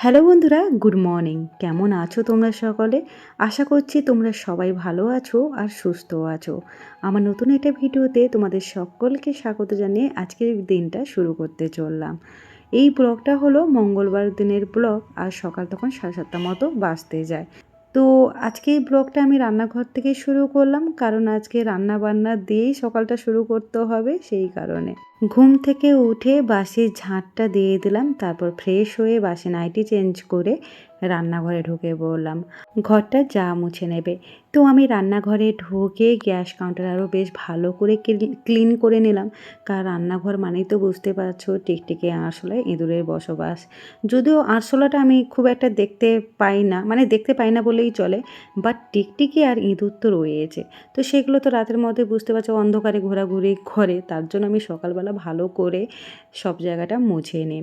Hello বন্ধুরা, good morning. কেমন আছো তোমরা সকলে? আশা করছি তোমরা সবাই ভালো আছো আর সুস্থ আছো। আমার নতুন একটা ভিডিওতে তোমাদের সকলকে স্বাগত জানিয়ে আজকের দিনটা শুরু করতে চললাম। এই ব্লগটা হলো মঙ্গলবার দিনের ব্লগ, আর সকাল তখন সাড়ে সাতটা মতো বাঁচতে যায়। তো আজকে এই ব্লগটা আমি রান্নাঘর থেকে শুরু করলাম, কারণ আজকে রান্না বান্না দিয়েই সকালটা শুরু করতে হবে সেই কারণে। ঘুম থেকে উঠে বাসে ঝাঁটটা দিয়ে দিলাম, তারপর ফ্রেশ হয়ে বাসে নাইটি চেঞ্জ করে রান্নাঘরে ঢুকে বললাম, ঘরটা যা মুছে নেবে। তো আমি রান্নাঘরে ঢুকে গ্যাস কাউন্টার আরও বেশ ভালো করে ক্লিন করে নিলাম। কারণ রান্নাঘর মানেই তো বুঝতে পারছ, টিকটিকে আরশোলায় ইঁদুরের বসবাস। যদিও আরশোলাটা আমি খুব একটা দেখতে পাই না মানে দেখতে পাই না বলেই চলে বাট টিকটিকি আর ইঁদুর তো রয়েছে। তো সেগুলো তো রাতের মধ্যে বুঝতে পারছ, অন্ধকারে ঘোরাঘুরি করে। তার জন্য আমি সকালবেলা ভালো করে সব জায়গাটা মুছে নিই।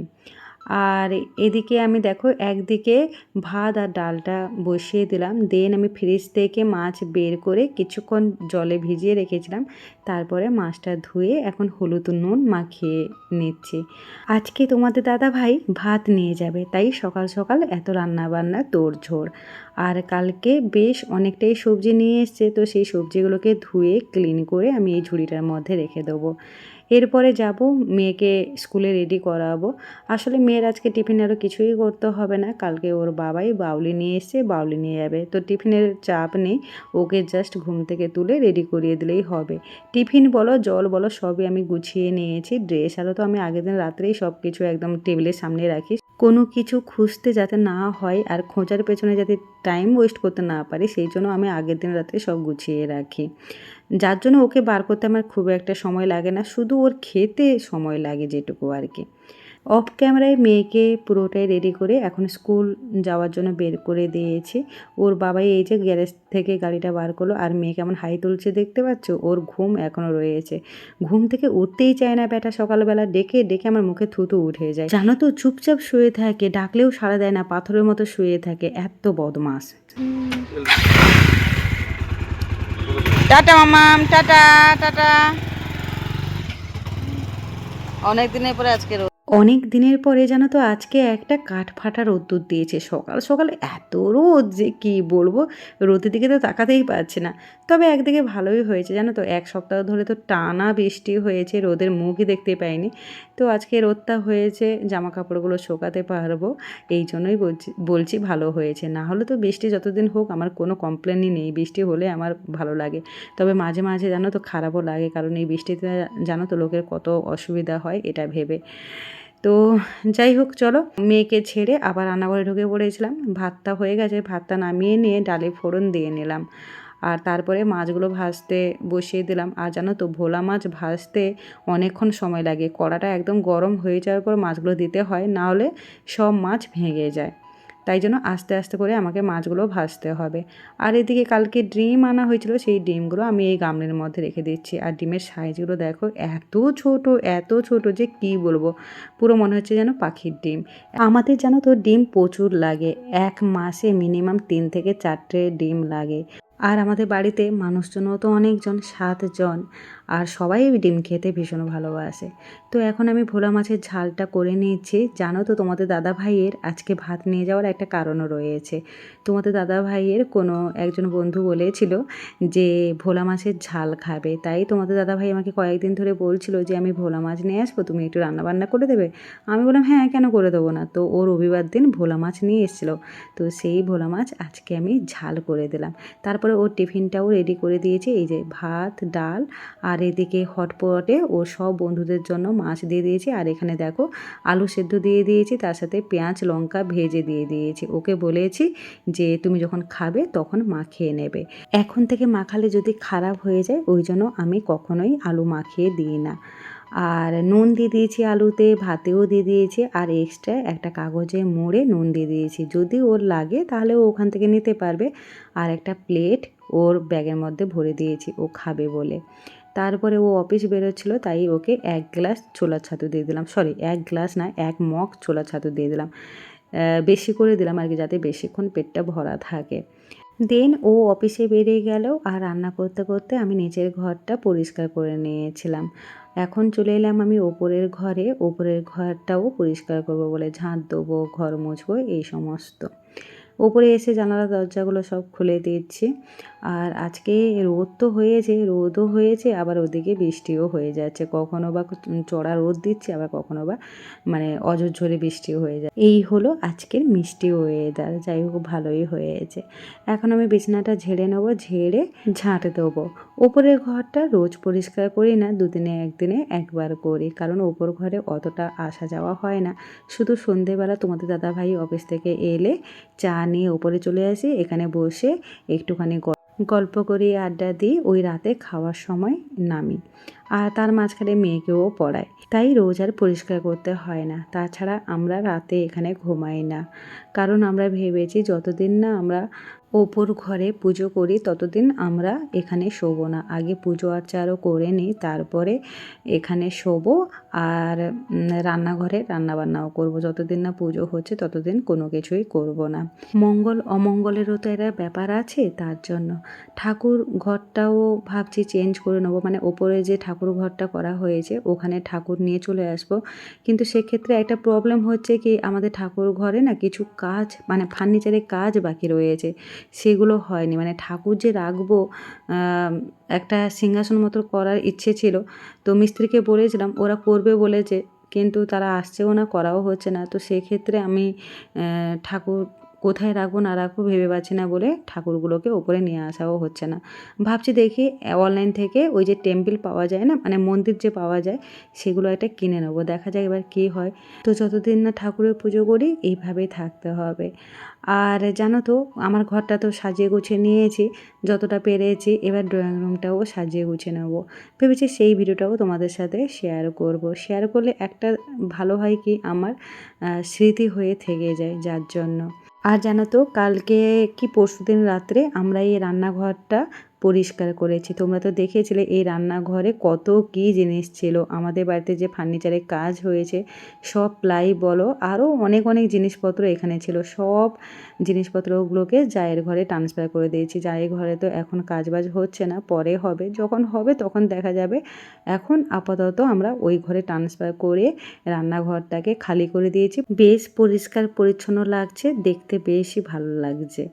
আর এদিকে আমি দেখো একদিকে ভাত আর ডালটা বসিয়ে দিলাম। দেন আমি ফ্রিজ থেকে মাছ বের করে কিছুক্ষণ জলে ভিজিয়ে রেখেছিলাম। তারপরে মাছটা ধুয়ে এখন হলুদ নুন মাখিয়ে নিচ্ছি। আজকে তোমাদের দাদা ভাই ভাত নিয়ে যাবে, তাই সকাল সকাল এত রান্না বান্না তোড়ঝোড়। আর কালকে বেশ অনেকটাই সবজি নিয়ে এসছে, তো সেই সবজিগুলোকে ধুয়ে ক্লিন করে আমি এই ঝুড়িটার মধ্যে রেখে দেবো। এরপরে যাব, মেয়েকে স্কুলে রেডি করাবো। আসলে মেয়ের আজকে টিফিন আরও কিছুই করতে হবে না। কালকে ওর বাবাই বাউলি নিয়ে এসছে, বাউলি নিয়ে যাবে। তো টিফিনের চাপ নেই, ওকে জাস্ট ঘুম থেকে তুলে রেডি করিয়ে দিলেই হবে। টিফিন বলো, জল বলো, সবই আমি গুছিয়ে নিয়েছি। ড্রেস আরও তো আমি আগের দিন রাত্রেই সব কিছু একদম টেবিলের সামনে রাখি। কোনো কিছু খুঁজতে যাতে না হয় আর খোঁজার পেছনে যাতে টাইম ওয়েস্ট করতে না পারি, সেই জন্য আমি আগের দিন রাত্রে সব গুছিয়ে রাখি। যার জন্য ওকে বার করতে আমার খুব একটা সময় লাগে না, শুধু ওর খেতে সময় লাগে যেটুকু আর কি। অফ ক্যামেরায় মেয়েকে পুরোটাই রেডি করে এখন স্কুল যাওয়ার জন্য বের করে দিয়েছি। ওর বাবাই এই যে গ্যারেজ থেকে গাড়িটা বার করল আর মেয়ে কেমন হাই তুলছে দেখতে পাচ্ছ? ওর ঘুম এখনও রয়েছে। ঘুম থেকে উঠতেই চায় না ব্যাটা, সকালবেলা ডেকে ডেকে আমার মুখে থুতু উঠে যায়। জানো তো, চুপচাপ শুয়ে থাকে, ডাকলেও সাড়া দেয় না, পাথরের মতো শুয়ে থাকে, এত বদমাস টাটা মামাম টাটা টাটা অনেক দিনের পরে আজকে। অনেক দিনের পরে জানো তো আজকে একটা কাঠ ফাটা রোদ্দুর দিয়েছে সকাল। সকাল এত রোদ যে কি বলব? রোদের দিকে তো তাকাতেই পারছে না। তবে একদিকে ভালোই হয়েছে জানো তো? এক সপ্তাহ ধরে তো টানা বৃষ্টি হয়েছে, রোদের মুখই দেখতে পাইনি। তো আজকে রোদটা হয়েছে জামা কাপড়গুলো শোকাতে পারব। এই জন্যই বলছি বলছি ভালো হয়েছে। না হলে তো বৃষ্টি যতদিন হোক আমার কোনো কমপ্লেনই নেই। বৃষ্টি হলে আমার ভালো লাগে। তবে মাঝে মাঝে জানো তো খারাপও লাগে, কারণ এই বৃষ্টিতে জানো তো লোকের কত অসুবিধা হয়, এটা ভেবে। তো যাই হোক, চলো। মেয়েকে ছেড়ে আবার রান্নাঘরে ঢুকে পড়েছিলাম। ভাতটা হয়ে গেছে, ভাতটা নামিয়ে নিয়ে ডালে ফোড়ন দিয়ে নিলাম। আর তারপরে মাছগুলো ভাজতে বসিয়ে দিলাম। আর জানো তো, ভোলা মাছ ভাজতে অনেকক্ষণ সময় লাগে। কড়াটা একদম গরম হয়ে যাওয়ার পর মাছগুলো দিতে হয়, না হলে সব মাছ ভেঙে যায়। তাই জন্য আস্তে আস্তে করে আমাকে মাছগুলো ভাজতে হবে। আর এদিকে কালকে ডিম আনা হয়েছিল, সেই ডিমগুলো আমি এই গামলের মধ্যে রেখে দিচ্ছি। আর ডিমের সাইজগুলো দেখো, এত ছোট এত ছোট যে কি বলব? পুরো মনে হচ্ছে যেন পাখির ডিম। আমাদের জানো তো ডিম প্রচুর লাগে, এক মাসে মিনিমাম তিন থেকে চারটে ডিম লাগে। আর আমাদের বাড়িতে মানুষজনও তো অনেকজন, সাতজন। আর সবাই ডিম খেতে ভীষণ ভালোবাসে। তো এখন আমি ভোলা মাছের ঝালটা করে নিয়েছি জানো তো তোমাদের দাদা ভাইয়ের আজকে ভাত নিয়ে যাওয়ার একটা কারণও রয়েছে। তোমাদের দাদা ভাইয়ের কোনো একজন বন্ধু বলেছিল যে ভোলা মাছের ঝাল খাবে। তাই তোমাদের দাদা ভাই আমাকে কয়েকদিন ধরে বলছিল যে আমি ভোলা মাছ নিয়ে আসব, তুমি একটু রান্নাবান্না করে দেবে। আমি বললাম হ্যাঁ কেন করে দেবো না? তো ও রবিবার দিন ভোলা মাছ নিয়ে এসেছিল। তো সেই ভোলা মাছ আজকে আমি ঝাল করে দিলাম। তারপরে ওর টিফিনটাও রেডি করে দিয়েছি। এই যে ভাত, ডাল আর এদিকে হটপটে ও সব বন্ধুদের জন্য মাছ দিয়ে দিয়েছি। আর এখানে দেখো আলু সেদ্ধ দিয়ে দিয়েছি, তার সাথে পেঁয়াজ, লঙ্কা ভেজে দিয়ে দিয়েছি। ওকে বলেছি যে তুমি যখন খাবে তখন মাখিয়ে নেবে। এখন থেকে মাখালে যদি খারাপ হয়ে যায়, ওই জন্য আমি কখনোই আলু মাখিয়ে দিই না। আর নুন দিয়ে দিয়েছি আলুতে, ভাতেও দিয়ে দিয়েছি। আর এক্সট্রা একটা কাগজে মোড়ে নুন দিয়ে দিয়েছি। যদি ওর লাগে তাহলে ও ওখান থেকে নিতে পারবে। আর একটা প্লেট ওর ব্যাগের মধ্যে ভরে দিয়েছি, ও খাবে বলে। তারপরে ও অফিস বেরোচ্ছিল, তাই ওকে এক গ্লাস ছোলার ছাতু দিয়ে দিলাম। সরি এক গ্লাস না, এক মগ ছোলার ছাতু দিয়ে দিলাম। বেশি করে দিলাম আর কি, যাতে বেশিক্ষণ পেটটা ভরা থাকে। দেন ও অফিসে বেরিয়ে গেল আর রান্না করতে করতে আমি নিচের ঘরটা পরিষ্কার করে নিয়েছিলাম। এখন চলে এলাম আমি ওপরের ঘরে। ওপরের ঘরটাও পরিষ্কার করব বলে ঝাঁট দেবো, ঘর মুছবো, এই সমস্ত। ওপরে এসে জানালা দরজাগুলো সব খুলে দিচ্ছি। আর আজকে রোদ তো হয়েছে, রোদও হয়েছে, আবার ওদিকে বৃষ্টিও হয়ে যাচ্ছে। কখনো বা চড়া রোদ দিচ্ছে, আবার কখনো বা মানে অঝরঝরে বৃষ্টিও হয়ে যায় এই হলো আজকের মিষ্টি ওয়েদার যাই হোক ভালোই হয়েছে। এখন আমি বিছানাটা ঝেড়ে নেব, ঝেড়ে ঝাঁট দেবো। ওপরের ঘরটা রোজ পরিষ্কার করি না, দুদিনে একদিনে একবার করি। কারণ ওপর ঘরে অতটা আসা যাওয়া হয় না। শুধু সন্ধেবেলা তোমাদের দাদাভাই অফিস থেকে এলে চা নিয়ে ওপরে চলে আসি। এখানে বসে একটুখানি গল্প করি, আড্ডা দিই। ওই রাতে খাওয়ার সময় নামি। আর তার মাঝখানে মেয়েকেও পড়ায়। তাই রোজ আর পরিষ্কার করতে হয় না। তাছাড়া আমরা রাতে এখানে ঘুমাই না। কারণ আমরা ভেবেছি যতদিন না আমরা ওপর ঘরে পুজো করি, ততদিন আমরা এখানে শোবো না। আগে পুজো আর্চা আরও করে নিই, তারপরে এখানে শোবো আর রান্নাঘরে রান্নাবান্নাও করব। যতদিন না পুজো হচ্ছে, ততদিন কোনো কিছুই করব না। মঙ্গল, অমঙ্গলেরও তো একটা ব্যাপার আছে তার জন্য। ঠাকুর ঘরটাও ভাবছি চেঞ্জ করে নেব। মানে ওপরে যে ঠাকুর ঘরটা করা হয়েছে, ওখানে ঠাকুর নিয়ে চলে আসব। কিন্তু সেক্ষেত্রে একটা প্রবলেম হচ্ছে কি, আমাদের ঠাকুর ঘরে না কিছু কাজ মানে ফার্নিচারের কাজ বাকি রয়েছে, সেগুলো হয়নি। মানে ঠাকুর যে রাখব একটা সিংহাসন মতো করার ইচ্ছে ছিল, তো মিস্ত্রিকে বলেছিলাম, ওরা করবে বলেছে, কিন্তু তারা আসছেও না, করাও হচ্ছে না। তো সেক্ষেত্রে আমি ঠাকুর কোথায় রাখব, না রাখব ভেবে পাচ্ছি না বলে ঠাকুরগুলোকে ওপরে নিয়ে আসাও হচ্ছে না। ভাবছি দেখি অনলাইন থেকে ওই যে টেম্পল পাওয়া যায় না মানে মন্দির যে পাওয়া যায়, সেগুলো একটা কিনে নেব, দেখা যাক এবার কী হয়। তো যতদিন না ঠাকুরের পুজো করি, এইভাবেই থাকতে হবে। আর জানো তো, আমার ঘরটা তো সাজিয়ে গুছিয়ে নিয়েছি, যতটা পেরেছি, এবার ড্রয়িং রুমটাও সাজিয়ে গুছিয়ে নেব। ভেবেছি সেই ভিডিওটাও তোমাদের সাথে শেয়ার করব। শেয়ার করলে একটা ভালো হয় কি, আমার স্মৃতি হয়ে থেকে যায়, যার জন্য। আর জানো তো কালকে কি পরশুদিন রাত্রে আমরা এই রান্নাঘরটা পরিষ্কার করেছি। তোমরা তো দেখেছিলে এই রান্নাঘরে কত কি জিনিস ছিল। আমাদের বাড়িতে যে ফার্নিচারের কাজ হয়েছে, সব প্লাই বলো আরও অনেক অনেক জিনিসপত্র এখানে ছিল। সব জিনিসপত্রগুলোকে জায়ের ঘরে ট্রান্সফার করে দিয়েছি। জায়ের ঘরে তো এখন কাজবাজ হচ্ছে না, পরে হবে। যখন হবে তখন দেখা যাবে। এখন আপাতত আমরা ওই ঘরে ট্রান্সফার করে রান্নাঘরটাকে খালি করে দিয়েছি। বেশ পরিষ্কার, পরিচ্ছন্ন লাগছে, দেখতে বেশই ভালো লাগছে।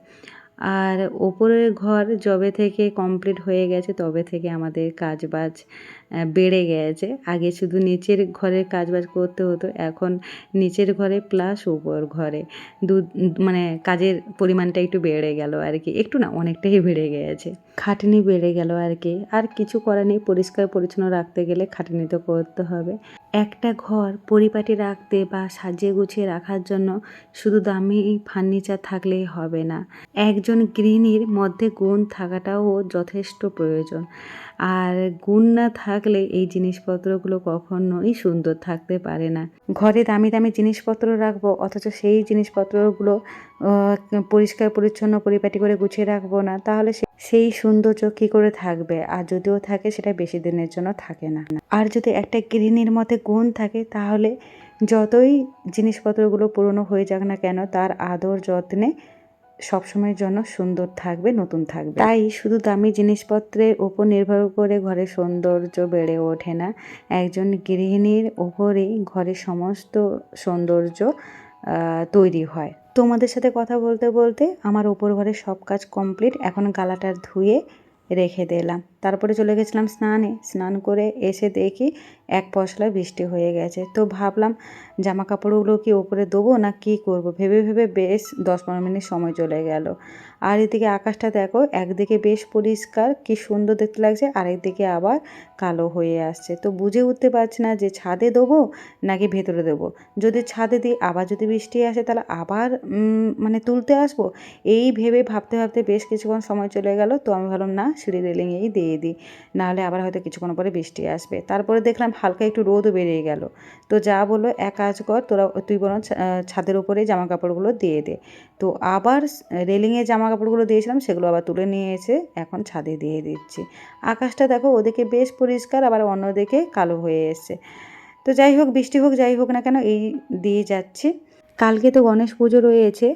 আর ওপরের ঘর যবে থেকে কমপ্লিট হয়ে গেছে তবে থেকে আমাদের কাজবাজ আহ, বেড়ে গেছে। আগে শুধু নিচের ঘরের কাজবাজ করতে হতো, এখন নিচের ঘরে প্লাস উপর ঘরে। দু মানে কাজের পরিমাণটা একটু বেড়ে গেল আর কি। একটু না, অনেকটাই বেড়ে গেছে। খাটনি বেড়ে গেল আর কি। আর কিছু করার নেই, পরিষ্কার পরিচ্ছন্ন রাখতে গেলে খাটনি তো করতে হবে। একটা ঘর পরিপাটি রাখতে বা সাজিয়ে গুছিয়ে রাখার জন্য শুধু দামি ফার্নিচার থাকলেই হবে না। একজন গৃহিণীর মধ্যে গুণ থাকাটাও যথেষ্ট প্রয়োজন। আর গুণ না থাকলে এই জিনিসপত্রগুলো কখনোই সুন্দর থাকতে পারে না। ঘরে দামি দামি জিনিসপত্র রাখব, অথচ সেই জিনিসপত্রগুলো পরিষ্কার, পরিচ্ছন্ন, পরিপাটি করে গুছিয়ে রাখব না, তাহলে সেই সৌন্দর্য কী করে থাকবে? আর যদিও থাকে, সেটা বেশি দিনের জন্য থাকে না। আর যদি একটা গৃহিণীর মতে গুণ থাকে, তাহলে যতই জিনিসপত্রগুলো পুরনো হয়ে যাক না কেন, তার আদর যত্নে সবসময়ের জন্য সুন্দর থাকবে নতুন থাকবে। তাই শুধু দামি জিনিসপত্রের ওপর নির্ভর করে ঘরের সৌন্দর্য বেড়ে ওঠে না। একজন গৃহিণীর ওপরেই ঘরের সমস্ত সৌন্দর্য তৈরি হয়। তোমাদের সাথে কথা বলতে বলতে আমার ওপর ঘরে সব কাজ কমপ্লিট এখন গালাটার ধুয়ে রেখে দিলাম। তারপরে চলে গেছিলাম স্নানে। স্নান করে এসে দেখি এক পশলা বৃষ্টি হয়ে গেছে। তো ভাবলাম জামা কাপড়গুলো কি ওপরে দেবো না কি করব? ভেবে ভেবে বেশ দশ পনেরো মিনিট সময় চলে গেল। আর এদিকে আকাশটা দেখো, একদিকে বেশ পরিষ্কার, কি সুন্দর দেখতে লাগছে, আরেকদিকে আবার কালো হয়ে আসছে। তো বুঝে উঠতে পারছি না যে ছাদে দেবো নাকি ভেতরে দেবো? যদি ছাদে দিই, আবার যদি বৃষ্টি আসে তাহলে আবার মানে তুলতে আসব? এই ভেবে ভাবতে ভাবতে বেশ কিছুক্ষণ সময় চলে গেল। তো আমি ভাবলাম, না, সিঁড়ি রেলিংয়েই দিয়ে দিই। নাহলে আবার হয়তো কিছুক্ষণ পরে বৃষ্টি আসবে। তারপরে দেখলাম হালকা একটু রোদও বেরিয়ে গেল। তো যা বলল, এক কাজ কর, তোরা, তুই বরং ছাদের উপরে জামা কাপড়গুলো দিয়ে দে। তো আবার রেলিংয়ে জামা কাপড়গুলো দিয়েছিলাম, সেগুলো আবার তুলে নিয়ে এসে এখন ছাদে দিয়ে দিচ্ছি। আকাশটা দেখো, ওদিকে বেশ পরিষ্কার, আবার অন্যদিকে কালো হয়ে এসছে। তো যাই হোক, বৃষ্টি হোক, যাই হোক না কেন, এই দিয়ে যাচ্ছি। কালকে তো গণেশ পুজো রয়েছে,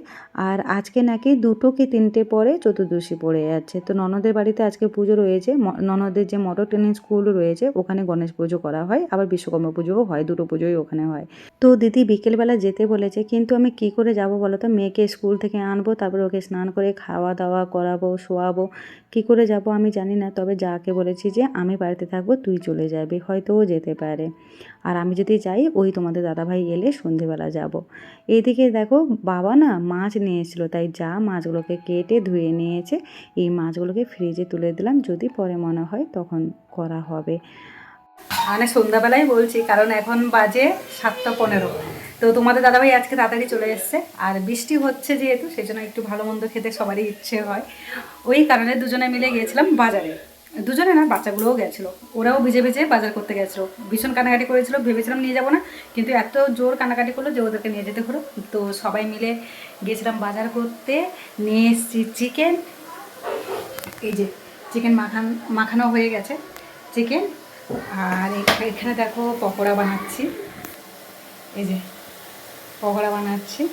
আর আজকে নাকি দুটো কি তিনটে পরে চতুর্দশী পড়ে যাচ্ছে। তো ননদের বাড়িতে আজকে পুজো রয়েছে ননদের যে মডার্ন ট্রেনিং স্কুল রয়েছে, ওখানে গণেশ পুজো করা হয়, আবার বিশ্বকর্মা পুজোও হয়, দুটো পুজোই ওখানে হয়। তো দিদি বিকেলবেলা যেতে বলেছে, কিন্তু আমি কি করে যাব বলো তো? মেয়েকে স্কুল থেকে আনব, তারপরে ওকে স্নান করে খাওয়া দাওয়া করাবো, শোয়াবো, কি করে যাব আমি জানি না, তবে যাকে বলেছি যে আমি বাড়িতে থাকব, তুই চলে যাবি, হয়তো ও যেতে পারে। আর আমি যদি যাই, ওই তোমাদের দাদাভাই এলে সন্ধেবেলা যাব। এদিকে দেখো বাবা না মাছ নিয়ে এসেছিল, তাই যা মাছগুলোকে কেটে ধুয়ে নিয়েছে। এই মাছগুলোকে ফ্রিজে তুলে দিলাম, যদি পরে মনে হয় তখন করা হবে। মানে সন্ধ্যাবেলায় বলছি, কারণ এখন বাজে সাতটা পনেরো। তো তোমাদের দাদাভাই আজকে তাড়াতাড়ি চলে এসছে, আর বৃষ্টি হচ্ছে যেহেতু সেই জন্য একটু ভালো মন্দ খেতে সবারই ইচ্ছে হয়। ওই কারণে দুজনে মিলে গিয়েছিলাম বাজারে। দুজনে না, বাচ্চাগুলোও গেছিল। ওরাও ভিজে ভিজে বাজার করতে গেছিল। ভীষণ কানাকাটি করেছিল, ভেবেছিলাম নিয়ে যাব না, কিন্তু এত জোর কানাকাটি করল যে ওদেরকে নিয়ে যেতে হলো। তো সবাই মিলে গেছিলাম বাজার করতে, নিয়ে এসেছি চিকেন। এই যে, চিকেন মাখান, মাখানো হয়ে গেছে। চিকেন, আর এখ- এখানে দেখো পকোড়া বানাচ্ছি। এই যে, পকোড়া বানাচ্ছি।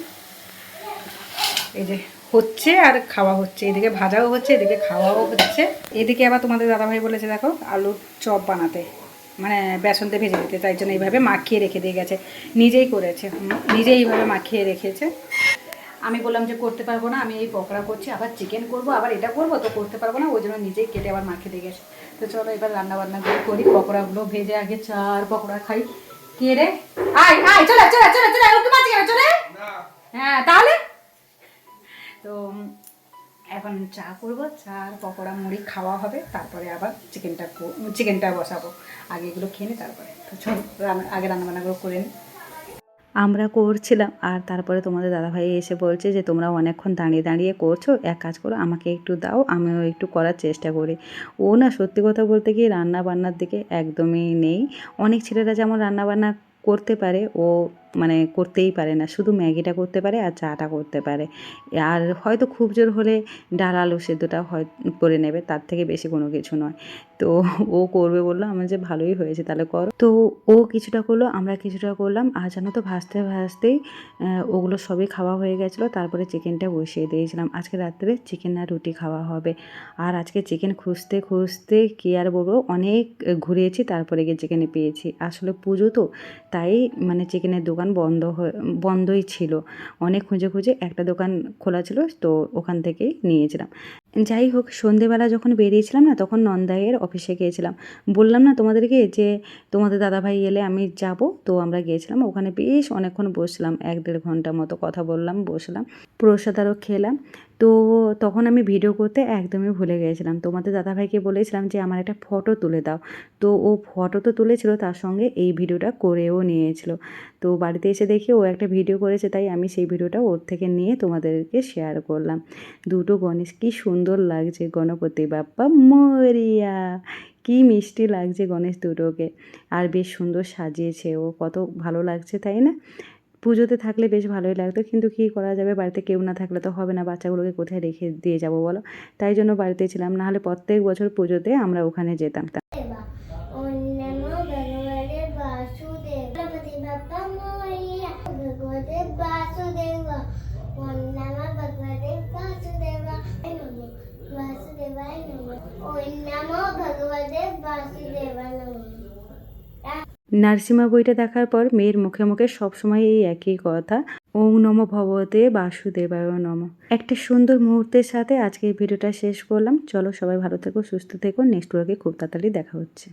এই যে হচ্ছে আর খাওয়া হচ্ছে। এদিকে ভাজাও হচ্ছে এদিকে খাওয়াও হচ্ছে। এদিকে আবার তোমাদের দাদাভাই বলেছে দেখো আলুর চপ বানাতে। মানে বেসনতে ভেজে দিতে তাই জন্য এইভাবে মাখিয়ে রেখে দিয়ে গেছে। নিজেই করেছে নিজেই এইভাবে মাখিয়ে রেখেছে। আমি বললাম যে করতে পারব না আমি এই পকোড়া করছি আবার চিকেন করব আবার এটা করব তো করতে পারব না। ওই জন্য নিজেই কেটে আবার মাখিয়ে দিয়ে গেছে। তো চলো এবার রান্না বান্না করে। করি পকোড়াগুলো ভেজে আগে চার পকোড়া খাই। কে রে? আয় আয় চলে চলে চলে চলে ওকে কেন? চলে? হ্যাঁ তাহলে? তো এখন চা করব, চা আর পকোড়া, মুড়ি খাওয়া হবে, তারপরে আবার চিকেনটা চিকেনটা বসাবো। আগে এগুলো খেয়ে তারপরে। তো চল, রান্না আগে রান্নাবান্নাগুলো করে নিই আমরা করছিলাম, আর তারপরে তোমাদের দাদাভাই এসে বলছে যে, তোমরা অনেকক্ষণ দাঁড়িয়ে দাঁড়িয়ে করছ, এক কাজ করো, আমাকে একটু দাও, আমিও একটু করার চেষ্টা করি। ও না, সত্যি কথা বলতে কি রান্না বান্নার দিকে একদমই নেই। অনেক ছেলেরা যেমন রান্না বান্না করতে পারে, ও মানে করতেই পারে না। শুধু ম্যাগিটা করতে পারে আর চাটা করতে পারে। আর হয়তো খুব জোর হলে ডাল আলু সেদ্ধটা হয়, করে নেবে, তার থেকে বেশি কোনো কিছু নয়। তো ও করবে বলল, আমার যে ভালোই হয়েছে, তাহলে করো। তো ও কিছুটা করল, আমরা কিছুটা করলাম। আর জানো তো, ভাজতে ভাজতেই ওগুলো সবই খাওয়া হয়ে গেছিল। তারপরে চিকেনটা বসিয়ে দিয়েছিলাম। আজকে রাত্রে চিকেন আর রুটি খাওয়া হবে। আর আজকে চিকেন খুঁজতে খুঁজতে কি আর বলব, অনেক ঘুরিয়েছি, তারপরে গিয়ে চিকেনে পেয়েছি। আসলে পুজো তো, তাই মানে চিকেনের দোকান বন্ধ হয়ে, বন্ধই ছিল। অনেক খুঁজে খুঁজে একটা দোকান খোলা ছিল, তো ওখান থেকেই নিয়েছিলাম। যাই হোক, সন্ধেবেলা যখন বেরিয়েছিলাম না, তখন নন্দাইয়ের অফিসে গিয়েছিলাম। বললাম না তোমাদেরকে যে, তোমাদের দাদাভাই এলে আমি যাব, তো আমরা গিয়েছিলাম। ওখানে বেশ অনেকক্ষণ বসলাম, এক দেড় ঘণ্টা মতো কথা বললাম, বসলাম, প্রসাদ আরও খেলাম। তো তখন আমি ভিডিও করতে একদমই ভুলে গিয়েছিলাম। তোমাদের দাদাভাইকে বলেছিলাম যে, আমার একটা ফটো তুলে দাও। তো ও ফটো তো তুলেছিল, তার সঙ্গে এই ভিডিওটা করেও নিয়েছিল। তো বাড়িতে এসে দেখি ও একটা ভিডিও করেছে, তাই আমি সেই ভিডিওটা ওর থেকে নিয়ে তোমাদেরকে শেয়ার করলাম। দুটো গণেশ, কি সুন্দর লাগছে গণপতি বাপ্পা, মরিয়া! কি মিষ্টি লাগছে গণেশ দুটোকে। আর বেশ সুন্দর সাজিয়েছে ও, কত ভালো লাগছে, তাই না? পুজোতে থাকলে বেশ ভালোই লাগতো। কিন্তু কী করা যাবে? বাড়িতে কেউ না থাকলে তো হবে না। বাচ্চাগুলোকে কোথায় রেখে দিয়ে যাব বলো? তাই জন্য বাড়িতে ছিলাম। নাহলে প্রত্যেক বছর পুজোতে আমরা ওখানে যেতাম। ওম নমো। নার্সিমা বইটা দেখার পর মেয়ের মুখে মুখে সবসময় এই একই কথা, ওং নম ভগবতে বাসুদেবায় নম। একটা সুন্দর মুহূর্তের সাথে আজকে এই ভিডিওটা শেষ করলাম। চলো সবাই ভালো থেকো, সুস্থ থেকো। নেক্সট ওয়ার্কে খুব তাড়াতাড়ি দেখা হচ্ছে।